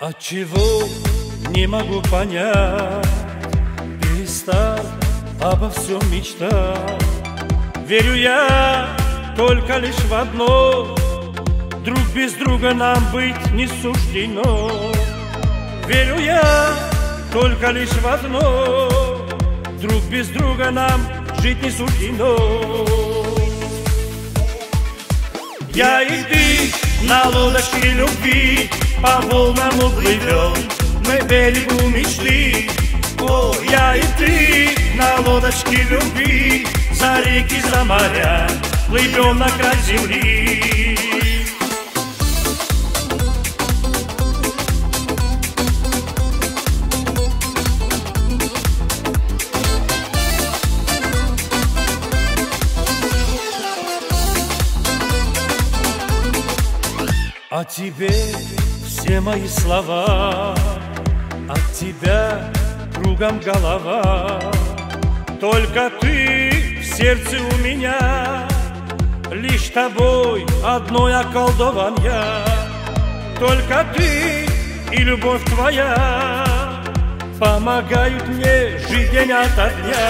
Отчего не могу понять? Перестал обо всем мечтать. Верю я только лишь в одно. Друг без друга нам быть не суждено. Верю я только лишь в одно. Друг без друга нам жить не суждено. Я и ты на лодочке любви По волнам уплывем. Мы берегу мечты. О, я и ты. На лодочке любви За реки, за моря Плывем на край земли О тебе все мои слова, от тебя кругом голова. Только ты в сердце у меня, лишь тобой одной околдован я. Только ты и любовь твоя помогают мне жить день ото дня.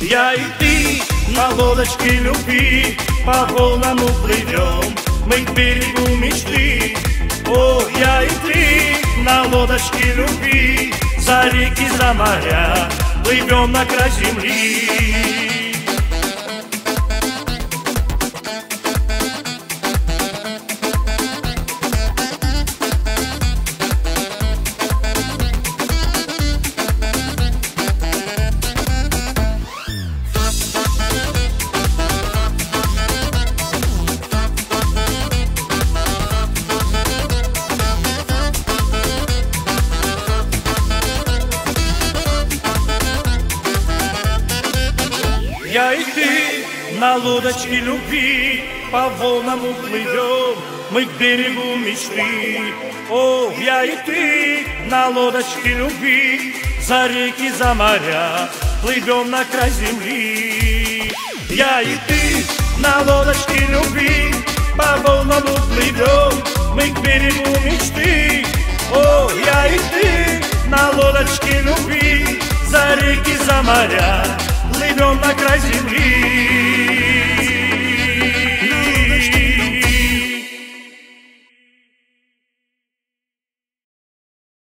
Я и ты на лодочке любви по волнам уплывем Мы к берегу мечты. О, я и ты на лодочке любви. За реки, за моря Плывем на край земли Я и ты на лодочке любви По волнам уплывем. Мы к берегу мечты. О, я и ты на лодочке любви За реки, за моря Плывем на край земли. Я и ты на лодочке любви По волнам уплывем. Мы к берегу мечты. О, я и ты на лодочке любви За реки, за моря плывем на край земли.